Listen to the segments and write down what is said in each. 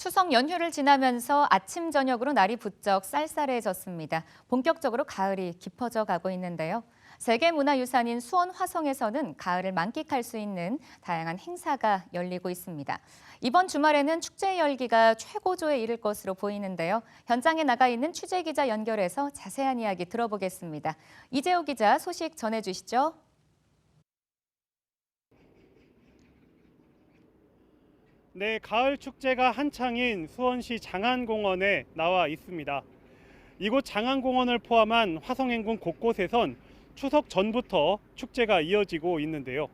추석 연휴를 지나면서 아침 저녁으로 날이 부쩍 쌀쌀해졌습니다. 본격적으로 가을이 깊어져 가고 있는데요. 세계문화유산인 수원 화성에서는 가을을 만끽할 수 있는 다양한 행사가 열리고 있습니다. 이번 주말에는 축제 열기가 최고조에 이를 것으로 보이는데요. 현장에 나가 있는 취재 기자 연결해서 자세한 이야기 들어보겠습니다. 이재호 기자 소식 전해주시죠. 네, 가을 축제가 한창인 수원시 장안공원에 나와 있습니다. 이곳 장안공원을 포함한 화성행군 곳곳에선 추석 전부터 축제가 이어지고 있는데요.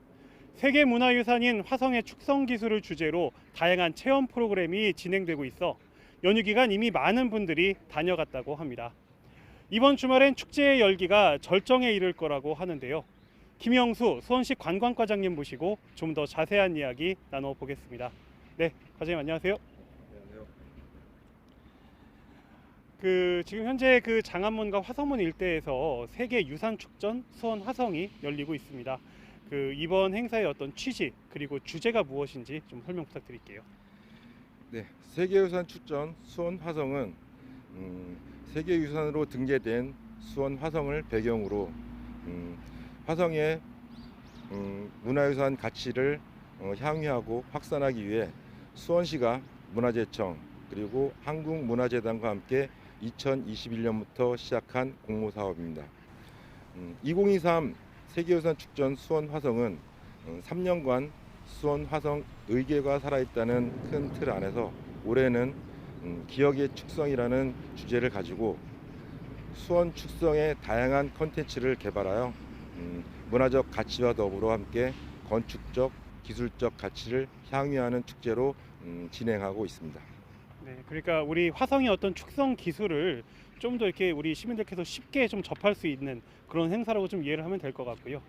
세계문화유산인 화성의 축성 기술을 주제로 다양한 체험 프로그램이 진행되고 있어 연휴 기간 이미 많은 분들이 다녀갔다고 합니다. 이번 주말엔 축제의 열기가 절정에 이를 거라고 하는데요. 김영수 수원시 관광과장님 모시고 좀 더 자세한 이야기 나눠보겠습니다. 네, 과장님 안녕하세요. 그 지금 현재 그 장안문과 화성문 일대에서 세계 유산 축전 수원 화성이 열리고 있습니다. 그 이번 행사의 어떤 취지 그리고 주제가 무엇인지 좀 설명 부탁드릴게요. 네, 세계유산 축전 수원 화성은 음, 세계유산으로 등재된 수원 화성을 배경으로 음, 화성의 음, 문화유산 가치를 어, 향유하고 확산하기 위해 수원시가 문화재청 그리고 한국문화재단과 함께 2021년부터 시작한 공모 사업입니다. 음, 2023 세계유산 축전 수원 화성은 음, 3년간 수원 화성 의계가 살아있다는 큰 틀 안에서 올해는 음, 기억의 축성이라는 주제를 가지고 수원 축성의 다양한 컨텐츠를 개발하여 음, 문화적 가치와 더불어 함께 건축적, 기술적 가치를 향유하는 축제로 음, 진행하고 있습니다. 네, 그러니까 우리 화성의 어떤 축성 기술을 좀 더 이렇게 우리 시민들께서 쉽게 좀 접할 수 있는 그런 행사라고 좀 이해를 하면 될 것 같고요.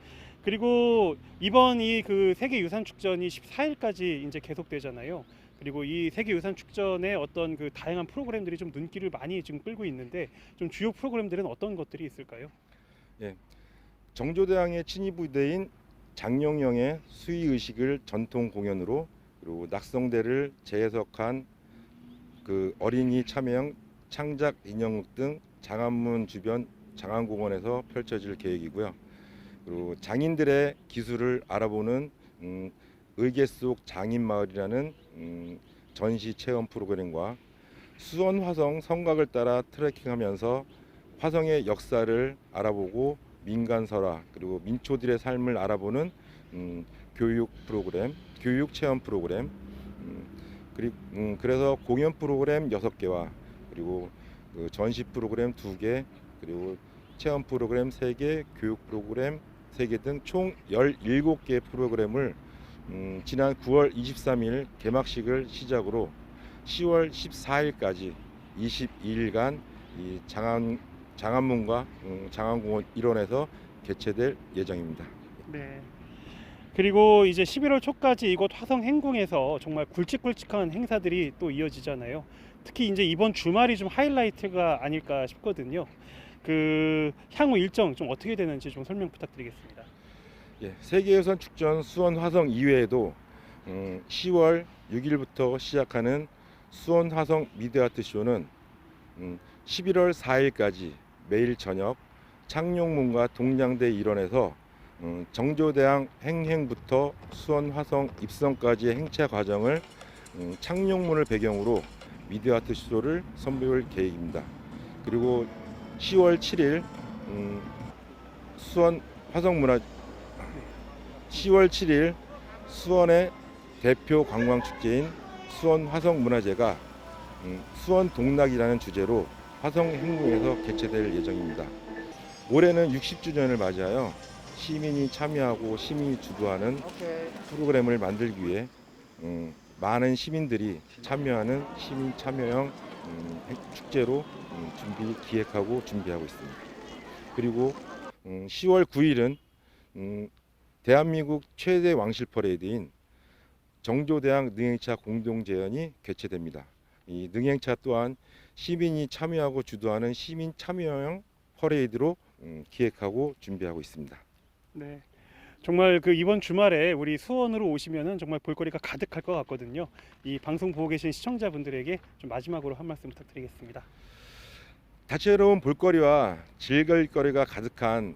그리고 이번 이 그 세계 유산 축전이 14일까지 이제 계속되잖아요. 그리고 이 세계 유산 축전의 어떤 그 다양한 프로그램들이 좀 눈길을 많이 지금 끌고 있는데 좀 주요 프로그램들은 어떤 것들이 있을까요? 정조대왕의 친위 부대인 장룡영의 수위 의식을 전통 공연으로 그리고 낙성대를 재해석한 그 어린이 참여형 창작 인형극 등 장안문 주변 장안공원에서 펼쳐질 계획이고요. 그리고 장인들의 기술을 알아보는 음, 의계 속 장인 마을이라는 음, 전시 체험 프로그램과 수원 화성 성곽을 따라 트레킹하면서 화성의 역사를 알아보고 민간설화 그리고 민초들의 삶을 알아보는 음, 교육 프로그램, 교육 체험 프로그램, 음, 그리고 음, 그래서 공연 프로그램 6개와 그리고 그 전시 프로그램 2개, 그리고 체험 프로그램 3개, 교육 프로그램 3개 등총 17개 프로그램을 음, 지난 9월 23일 개막식을 시작으로 10월 14일까지 22일간 이 장안 장안문과 음, 장안공원 일원에서 개최될 예정입니다. 네. 그리고 이제 11월 초까지 이곳 화성 행궁에서 정말 굵직굵직한 행사들이 또 이어지잖아요. 특히 이제 이번 주말이 좀 하이라이트가 아닐까 싶거든요. 그 향후 일정 좀 어떻게 되는지 좀 설명 부탁드리겠습니다. 예, 세계유산 축전 수원 화성 이외에도 음, 10월 6일부터 시작하는 수원 화성 미드아트 쇼는 음, 11월 4일까지 매일 저녁 창룡문과 동량대 일원에서 음, 정조대왕 행행부터 수원 화성 입성까지의 행차 과정을 음, 창룡문을 배경으로 미디어아트 쇼를 선보일 계획입니다. 그리고 10월 7일 음, 수원 화성문화 10월 7일 수원의 대표 관광 축제인 수원 화성문화제가 음, 수원 동락이라는 주제로 화성 행궁에서 개최될 예정입니다. 올해는 60주년을 맞이하여 시민이 참여하고 시민이 주도하는 프로그램을 만들기 위해 음, 많은 시민들이 참여하는 시민 참여형 음, 행- 축제로 음, 준비 기획하고 준비하고 있습니다. 그리고 음, 10월 9일은 음, 대한민국 최대 왕실 퍼레이드인 정조대왕 능행차 공동제연이 개최됩니다. 이 능행차 또한 시민이 참여하고 주도하는 시민 참여형 퍼레이드로 음, 기획하고 준비하고 있습니다. 네. 정말 그 이번 주말에 우리 수원으로 오시면은 정말 볼거리가 가득할 것 같거든요. 이 방송 보고 계신 시청자분들에게 좀 마지막으로 한 말씀 부탁드리겠습니다. 다채로운 볼거리와 즐길거리가 가득한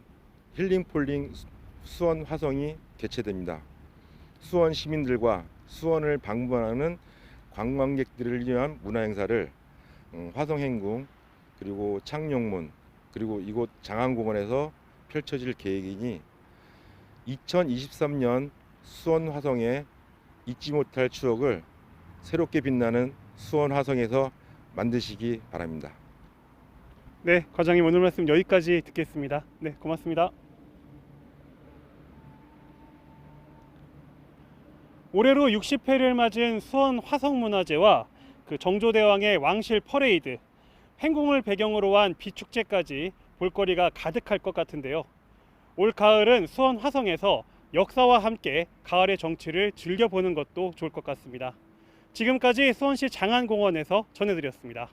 힐링폴링 수- 수원 화성이 개최됩니다. 수원 시민들과 수원을 방문하는 관광객들을 위한 문화 행사를 음, 화성행궁 그리고 창녕문 그리고 이곳 장안공원에서 펼쳐질 계획이니 2023년 수원 화성의 잊지 못할 추억을 새롭게 빛나는 수원 화성에서 만드시기 바랍니다. 네, 과장님 오늘 말씀 여기까지 듣겠습니다. 네, 고맙습니다. 올해로 60회를 맞은 수원 화성문화제와 그 정조대왕의 왕실 퍼레이드, 행궁을 배경으로 한 비축제까지 볼거리가 가득할 것 같은데요. 올 가을은 수원 화성에서 역사와 함께 가을의 정취를 즐겨보는 것도 좋을 것 같습니다. 지금까지 수원시 장안공원에서 전해드렸습니다.